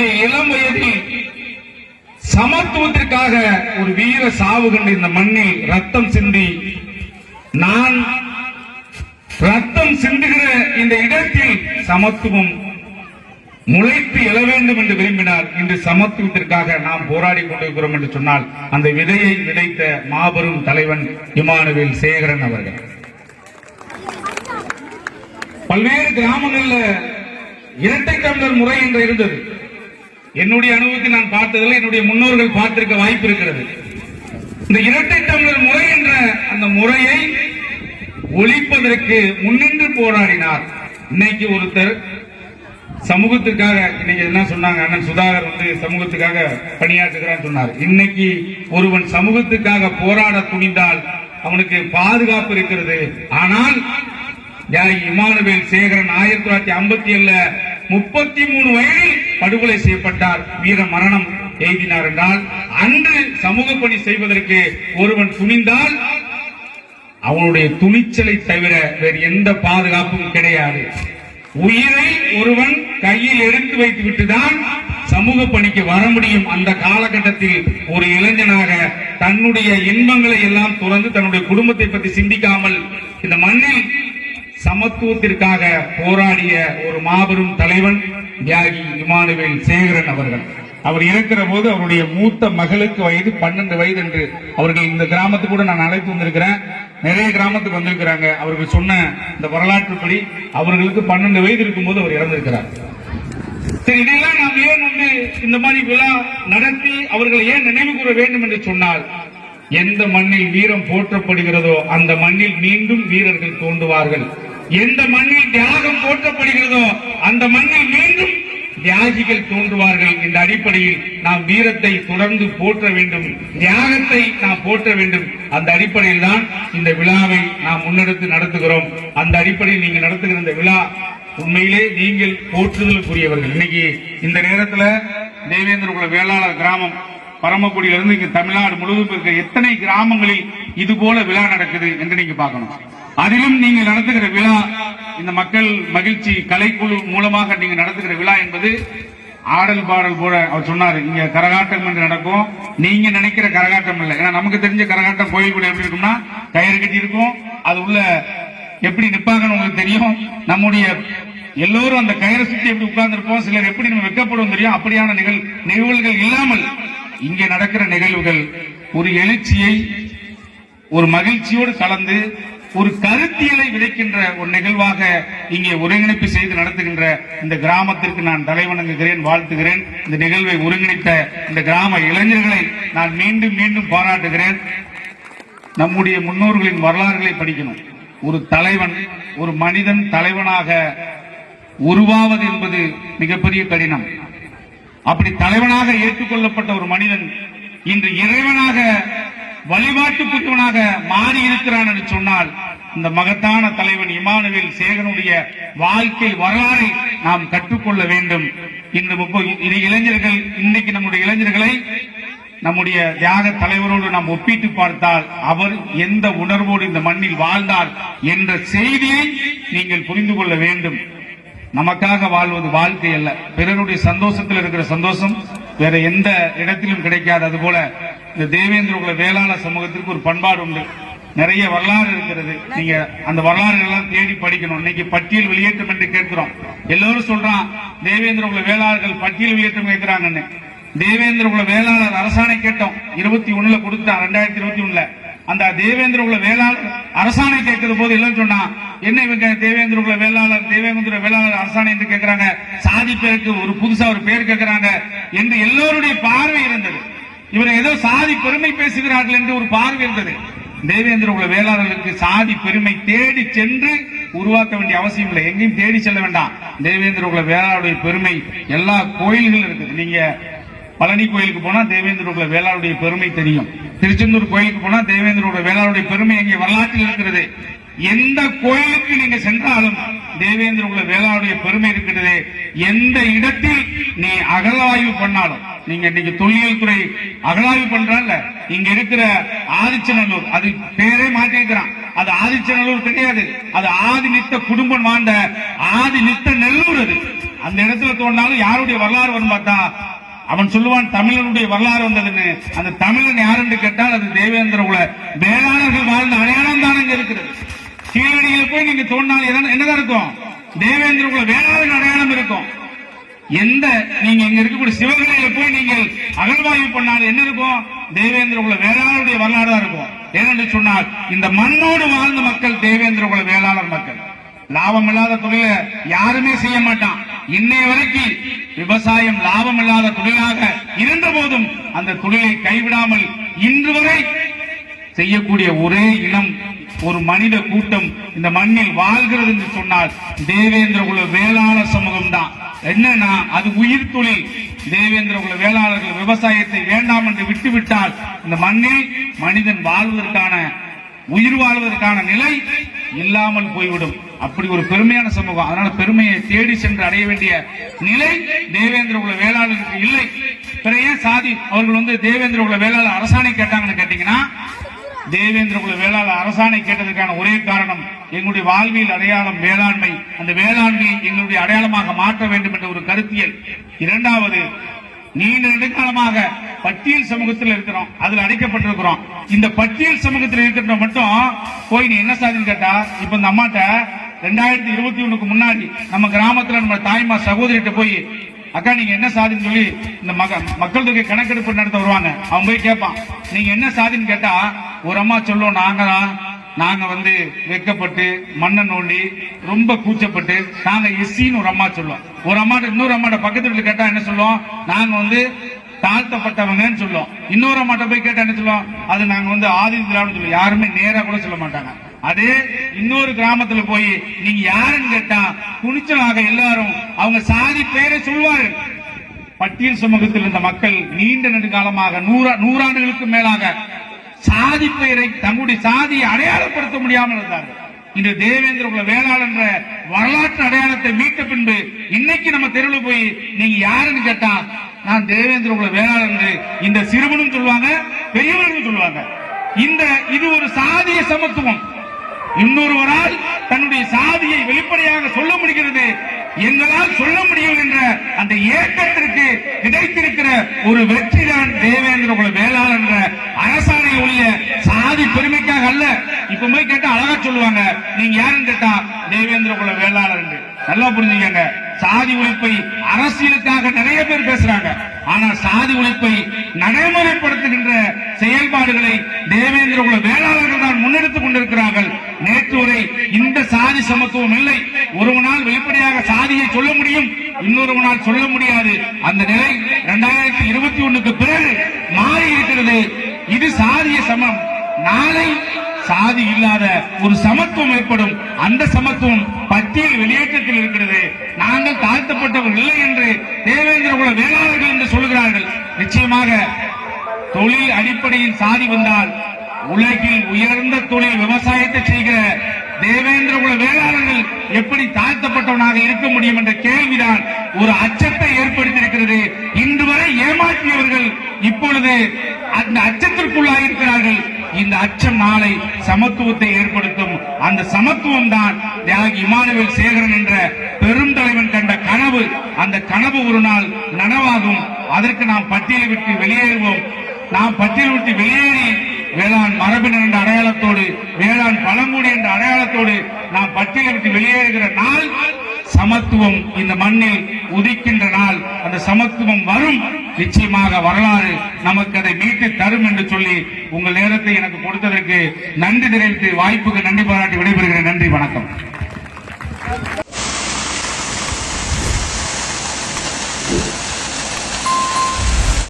தன்னுடைய இளம் வயதில் சமத்துவத்திற்காக ஒரு வீர சாவு கண்டு இந்த மண்ணில் ரத்தம் சிந்தி நான் ரத்தம் சிந்துகிற இந்த இடத்தில் சமத்துவம் முளைத்து எழ வேண்டும் என்று விரும்பினார். இன்று சமத்துவத்திற்காக நாம் போராடி கொண்டிருக்கிறோம் என்று சொன்னால் அந்த விதையை விதைத்த மாபெரும் தலைவன் இமானுவேல் சேகரன் அவர்கள். பல்வேறு கிராமங்களில் இரட்டை தமிழர் முறை என்று இருந்தது. என்னுடைய அனுபவத்தை நான் பார்த்ததில் என்னுடைய முன்னோர்கள் பார்த்திருக்க வாய்ப்பு இருக்கிறது. இந்த இரட்டை தமிழர் முறை என்ற அந்த முறையை ஒழிப்பதற்கு முன்னின்று போராடினார். இன்னைக்கு ஒருத்தர் சமூகத்துக்காக இன்னைக்கு என்ன சொன்னாங்க அண்ணன் சுதாகர் வந்து சமூகத்துக்காக பணியாற்றுகிறான்னு சொன்னார். இன்னைக்கு ஒருவன் சமூகத்துக்காக போராட துணிந்தால் அவனுக்கு பாதுகாப்பு இருக்கிறது. ஆனால் இமானுவேல் சேகரன் ஆயிரத்தி தொள்ளாயிரத்தி ஐம்பத்தி ஏழுல முப்பத்தி மூணு வயதில் படுகொலை செய்யப்பட்டார் வீர மரணம் எய்தினார் என்றால் அன்று சமூக பணி செய்வதற்கு ஒருவன் துணிந்தால் அவனுடைய துணிச்சலை தவிர வேறு எந்த பாதுகாப்பும் கிடையாது. உயிரை ஒருவன் கையில் எடுத்து வைத்து விட்டுதான் சமூக பணிக்கு வர முடியும். அந்த காலகட்டத்தில் ஒரு இளைஞனாக தன்னுடைய இன்பங்களை எல்லாம் துறந்து தன்னுடைய குடும்பத்தை பற்றி சிந்திக்காமல் இந்த மண்ணில் சமத்துவத்திற்காக போராடிய ஒரு மாபெரும் தலைவன் தியாகி இமானுவேல் சேகரன் அவர்கள். அவர் இருக்கிற போது அவருடைய மூத்த மகளுக்கு வயது பன்னெண்டு வயது என்று அவர்கள் இந்த கிராமத்துக்கு கூட நான் அழைத்து வந்திருக்கிறேன். நிறைய கிராமத்துக்கு வந்திருக்கிறாங்க. அவர்கள் சொன்ன இந்த வரலாற்றுப்படி அவர்களுக்கு பன்னெண்டு வயது இருக்கும்போது அவர் இறந்திருக்கிறார். சரி இதெல்லாம் நாம் ஏன் வந்து இந்த மாதிரி விழா நடத்தி அவர்களை ஏன் நினைவு கூற வேண்டும் என்று சொன்னால் எந்த மண்ணில் வீரம் போற்றப்படுகிறதோ அந்த மண்ணில் மீண்டும் வீரர்கள் தோன்றுவார்கள். எந்த மண்ணில் தியாகம் போற்றப்படுகிறதோ அந்த மண்ணில் மீண்டும் தியாகிகள் தோன்றுவார்கள். இந்த அடிப்படையில் நாம் வீரத்தை தொடர்ந்து போற்ற வேண்டும். தியாகத்தை நாம் போற்ற வேண்டும். அந்த அடிப்படையில் தான் இந்த விழாவை நாம் முன்னெடுத்து நடத்துகிறோம். அந்த அடிப்படையில் நீங்க நடத்துகிற இந்த விழா உண்மையிலே நீங்கள் போற்றுதலுக்குரியவர்கள். இன்னைக்கு இந்த நேரத்துல தேவேந்திரகுல வேளாளர் கிராமம் பரமக்குடியிலிருந்து இங்கு தமிழ்நாடு முழுவதும் இருக்கிற எத்தனை கிராமங்களில் இது போல விழா நடக்குது என்று நீங்க பார்க்கணும். அதிலும் நீங்கள் நடத்துகிற விழா இந்த மக்கள் மகிழ்ச்சி கலைக்குழு மூலமாக நீங்க நடத்துகிற விழா என்பது ஆடல் பாடல் போல அவர் சொன்னாரு. இங்க கரகாட்டம் என்று நடக்கும். நீங்க நினைக்கிற கரகாட்டம் இல்லை. ஏன்னா நமக்கு தெரிஞ்ச கரகாட்டம் கோயிலுக்குள்ள எப்படி இருக்கும்னா கயிறு கட்டி இருக்கும். அது உள்ள எப்படி நிப்பாங்கன்னு உங்களுக்கு தெரியும். நம்முடைய எல்லோரும் அந்த கயிறை சுத்தி எப்படி உட்கார்ந்துருப்போம் சிலர் எப்படி நம்ம வெக்கப்படுவோம் தெரியும். அப்படியான நிகழ் நிகழ்வுகள் இல்லாமல் இங்கே நடக்கிற நிகழ்வுகள் ஒரு எழுச்சியை ஒரு மகிழ்ச்சியோடு கலந்து ஒரு கருத்தியலை விதைக்கின்ற ஒரு நிகழ்வாக இங்கே ஒருங்கிணைப்பு செய்து நடத்துகின்ற இந்த கிராமத்திற்கு நான் தலைவணங்குகிறேன் வாழ்த்துகிறேன். இந்த நிகழ்வை ஒருங்கிணைத்த இந்த கிராம இளைஞர்களை நான் மீண்டும் மீண்டும் பாராட்டுகிறேன். நம்முடைய முன்னோர்களின் வரலாறுகளை படிக்கணும். ஒரு தலைவன் ஒரு மனிதன் தலைவனாக உருவாவது என்பது மிகப்பெரிய கடினம். அப்படி தலைவனாக ஏற்றுக்கொள்ளப்பட்ட ஒரு மனிதன் இன்று இறைவனாக வழிபாட்டுக்குரியவனாக மாறி இருக்கிறான் என்று சொன்னால் இந்த மகத்தான தலைவன் இமானுவேல் சேகனுடைய வாழ்க்கை வரலாறை நாம் கற்றுக்கொள்ள வேண்டும். இன்று இளைஞர்கள் இன்னைக்கு நம்முடைய இளைஞர்களை நம்முடைய தியாக தலைவரோடு நாம் ஒப்பிட்டு பார்த்தால் அவர் எந்த உணர்வோடு இந்த மண்ணில் வாழ்ந்தார் என்ற செய்தியை நீங்கள் புரிந்து கொள்ள வேண்டும். நமக்காக வாழ்வது வாழ்க்கை அல்ல. பிறருடைய சந்தோஷத்தில் இருக்கிற சந்தோஷம் வேற எந்த இடத்திலும் கிடைக்காது. அதுபோல இந்த தேவேந்திர குல வேளாண் சமூகத்திற்கு ஒரு பண்பாடு உண்டு. நிறைய வரலாறு இருக்கிறது. நீங்க அந்த வரலாறு எல்லாம் தேடி படிக்கணும். இன்னைக்கு பட்டியல் வெளியேற்றம் என்று கேட்கிறோம். எல்லோரும் சொல்றான் தேவேந்திர குல வேளாளர்கள் பட்டியல் வெளியேற்றம் கேட்கிறாங்கன்னு. தேவேந்திர குல வேளாளர் அரசாணை கேட்டோம். இருபத்தி ஒண்ணுல கொடுத்தான் ரெண்டாயிரத்தி இருபத்தி ஒண்ணுல. அந்த தேவேந்திர குல வேளாளர் அரசாணை கேட்கிற போது எல்லாம் சொன்னா என்ன இவங்க தேவேந்திர குல வேளாளர் தேவேந்திர வேளாளர் அரசாணை என்று கேட்கிறாங்க? சாதி பேருக்கு ஒரு புதுசா ஒரு பேர் கேட்கிறாங்க என்று எல்லோருடைய பார்வை இருந்தது. இவர் ஏதோ சாதி பெருமை பேசுகிறார்கள் என்று ஒரு பார்வை இருந்தது. தேவேந்திர குல வேளாளர்களுக்கு சாதி பெருமை தேடி சென்று உருவாக்க வேண்டிய அவசியம் இல்லை. எங்கேயும் தேடி செல்ல வேண்டாம். தேவேந்திர குல வேளாளுடைய பெருமை எல்லா கோயில்களும் இருக்குது. நீங்க பழனி கோயிலுக்கு போனா தேவேந்திர குல வேளாளுடைய பெருமை தெரியும். திருச்செந்தூர் கோயிலுக்கு போனா தேவேந்திர குல வேளாளுடைய பெருமை எங்கே வரலாற்றில் இருக்கிறது. எந்த கோயிலுக்கு நீங்க சென்றாலும் தேவேந்திர உள்ள வேளாளுடைய பெருமை இருக்கிறது எந்த இடத்தில் நீ அகலாய்வு பண்ணாலும் நீங்க இன்னைக்கு தொல்லியல் துறை அகழாய்வு பண்றால இங்க இருக்கிற ஆதிச்சநல்லூர் அது பேரே மாற்றிருக்கிறான். அது ஆதிச்சநல்லூர் கிடையாது. அது ஆதி நித்த குடும்பம் வாழ்ந்த ஆதி நித்த நெல்லூர் அது. அந்த இடத்துல தோண்டினாலும் யாருடைய வரலாறு வரும் பார்த்தா அவன் சொல்லுவான் தமிழனுடைய வரலாறு வந்ததுன்னு. அந்த தமிழன் யாருன்னு கேட்டால் அது தேவேந்திர குல வேளாளர்கள் வாழ்ந்த அடையாளம் தான் அங்க இருக்கிறது. சீரடியில் போய் நீங்க தோண்டினால் என்னதான் இருக்கும்? தேவேந்திர குல அடையாளம் இருக்கும். எந்த நீங்க இங்க இருக்கக்கூடிய சிவகலையில போய் நீங்கள் அகழ்வாய்வு பண்ணால் என்ன இருக்கும்? தேவேந்திரகுல வேளாளருடைய வரலாறு தான் இருக்கும். ஏனென்று சொன்னால் இந்த மண்ணோடு வாழ்ந்த மக்கள் தேவேந்திரகுல வேளாளர் மக்கள். லாபம் இல்லாத தொழில யாருமே செய்ய மாட்டான். இன்னைய வரைக்கும் விவசாயம் லாபம் இல்லாத தொழிலாக இருந்த போதும் அந்த தொழிலை கைவிடாமல் இன்று வரை செய்யக்கூடிய ஒரே இனம் ஒரு மனித கூட்டம் இந்த மண்ணில் வாழ்கிறது என்று சொன்னால் தேவேந்திர குல வேளாளர் சமூகம் தான் என்னன்னா அது உயிர் தொழில். தேவேந்திர குல வேளாளர்கள் விவசாயத்தை வேண்டாம் என்று விட்டுவிட்டால் இந்த மண்ணில் மனிதன் வாழ்வதற்கான உயிர் வாழ்வதற்கான நிலை இல்லாமல் போய்விடும். அப்படி ஒரு பெருமையான சமூகம். அதனால பெருமையை தேடி சென்று அடைய வேண்டிய நிலை தேவேந்திர குல வேளாளருக்கு இல்லை. பிறைய சாதி? அவர்கள் வந்து தேவேந்திர குல வேளாளர் அரசாணை கேட்டாங்கன்னு கேட்டீங்கன்னா தேவேந்திர குல வேளாளர் அரசாணை கேட்டதற்கான ஒரே காரணம் எங்களுடைய வாழ்வியல் அடையாளம் வேளாண்மை. அந்த வேளாண்மையை எங்களுடைய அடையாளமாக மாற்ற வேண்டும் என்ற ஒரு கருத்தியல். இரண்டாவது நீண்ட நெடுங்காலமாக பட்டியல் சமூகத்தில் இருக்கிறோம் அதுல அடைக்கப்பட்டிருக்கிறோம். இந்த பட்டியல் சமூகத்தில் இருக்கிற மட்டும் போய் நீ என்ன சாதின்னு கேட்டா இப்ப இந்த அம்மாட்ட ரெண்டாயிரத்தி இருபத்தி ஒண்ணுக்கு முன்னாடி நம்ம கிராமத்துல நம்ம தாய்மா சகோதரிட்ட போய் அக்கா நீங்க என்ன சாதின்னு சொல்லி இந்த மக்கள் தொகை கணக்கெடுப்பு நடத்த வருவாங்க. அவன் போய் கேட்பான் நீங்க என்ன சாதின்னு கேட்டா ஒரு அம்மா சொல்லுவோம் நாங்க தான் நாங்க வந்து வெக்கப்பட்டு மண்ணை நோண்டி ரொம்ப கூச்சப்பட்டு நாங்க எஸ்சின்னு ஒரு அம்மா சொல்லுவோம் ஒரு அம்மாட்ட இன்னொரு அம்மாட்ட பக்கத்து வீட்டுல கேட்டா என்ன சொல்லுவோம்? நாங்க வந்து தாழ்த்தப்பட்டவங்கன்னு சொல்லுவோம். இன்னொரு அம்மாட்ட போய் கேட்டா என்ன சொல்லுவோம்? அது நாங்க வந்து ஆதி திராவிடம் சொல்லுவோம். யாருமே நேரா கூட சொல்ல மாட்டாங்க. அதே இன்னொரு கிராமத்துல போய் நீங்க யாருன்னு கேட்டா துணிச்சலாக எல்லாரும் அவங்க சாதி பெயரை சொல்வார்கள் பட்டியல் சமூகத்தில் இருந்த மக்கள் நீண்ட நெடுங்காலமாக நூறா நூறாண்டுகளுக்கு மேலாக சாதி பெயரை தங்களுடைய சாதியை அடையாளப்படுத்த முடியாமல் இருந்தார்கள் இன்று தேவேந்திர குல வேளாளர் என்ற வரலாற்று அடையாளத்தை மீட்ட பின்பு இன்னைக்கு நம்ம தெருவில் போய் நீங்க யாருன்னு கேட்டா நான் தேவேந்திர குல வேளாளர் என்று இந்த சிறுவனும் சொல்லுவாங்க பெரியவர்களும் சொல்லுவாங்க. இந்த இது ஒரு சாதிய சமத்துவம். இன்னொருவரால் தன்னுடைய சாதியை வெளிப்படையாக சொல்ல முடிகிறது எங்களால் சொல்ல முடியும் என்ற அந்த ஏக்கத்திற்கு கிடைத்திருக்கிற ஒரு வெற்றி தான் தேவேந்திர குல வேளாளர் என்ற அரசாணை ஒழிய சாதி பெருமைக்காக அல்ல. இப்ப போய் கேட்டா அழகா சொல்லுவாங்க. நீங்க யாருன்னு கேட்டா தேவேந்திர குல வேளாளர் நல்லா புரிஞ்சுக்கங்க. சாதி ஒழிப்பை அரசியலுக்காக நிறைய பேர் பேசுறாங்க. ஆனா சாதி ஒழிப்பை நடைமுறைப்படுத்துகின்ற செயல்பாடுகளை தேவேந்திர குல வேளாளர்கள் தான் முன்னெடுத்துக் கொண்டிருக்கிறார்கள். நேற்று வரை இந்த சாதி சமத்துவம் இல்லை. ஒருவனால் வெளிப்படையாக சாதியை சொல்ல முடியும். இன்னொருவனால் சொல்ல முடியாது. அந்த நிலை இரண்டாயிரத்தி இருபத்தி ஒண்ணுக்கு பிறகு மாறி இருக்கிறது. இது சாதிய சமம். நாளை சாதி இல்லாத ஒரு சமத்துவம் ஏற்படும். அந்த சமத்துவம் பட்டியல் வெளியேற்றத்தில் இருக்கிறது. நாங்கள் தாழ்த்தப்பட்டவர்கள் இல்லை என்று தேவேந்திர குல வேளாளர்கள் என்று சொல்கிறார்கள் நிச்சயமாக தொழில் அடிப்படையில் சாதி வந்தால் உலகில் உயர்ந்த தொழில் விவசாயத்தை செய்கிற தேவேந்திர குல வேளாளர்கள் எப்படி தாழ்த்தப்பட்டவனாக இருக்க முடியும் என்ற கேள்விதான் ஒரு அச்சத்தை ஏற்படுத்தியிருக்கிறது. இன்று வரை ஏமாற்றியவர்கள் இப்பொழுது அந்த அச்சத்திற்குள்ளாக இருக்கிறார்கள் இந்த அச்சம் நாளை சமத்துவத்தை ஏற்படுத்தும். அந்த சமத்துவம் தான் தியாகி இமானுவேல் சேகரன் என்ற பெரும் தலைவன் கண்ட கனவு. அந்த கனவு ஒரு நாள் நனவாகும். அதற்கு நாம் பட்டியலை விட்டு வெளியேறுவோம். நாம் பட்டியலை விட்டு வெளியேறி வேளாண் மரபினர் என்ற அடையாளத்தோடு வேளாண் பழங்குடி என்ற அடையாளத்தோடு நாம் பட்டியலை விட்டு வெளியேறுகிற நாள் சமத்துவம். இந்த மண்ணில் உதிக்கின்ற நாள். அந்த சமத்துவம் வரும். நிச்சயமாக வரலாறு நமக்கு அதை மீட்டு தரும் என்று சொல்லி உங்கள் நேரத்தை எனக்கு கொடுத்ததற்கு நன்றி தெரிவித்து வாய்ப்புக்கு நன்றி பாராட்டி விடைபெறுகிறேன். நன்றி வணக்கம்.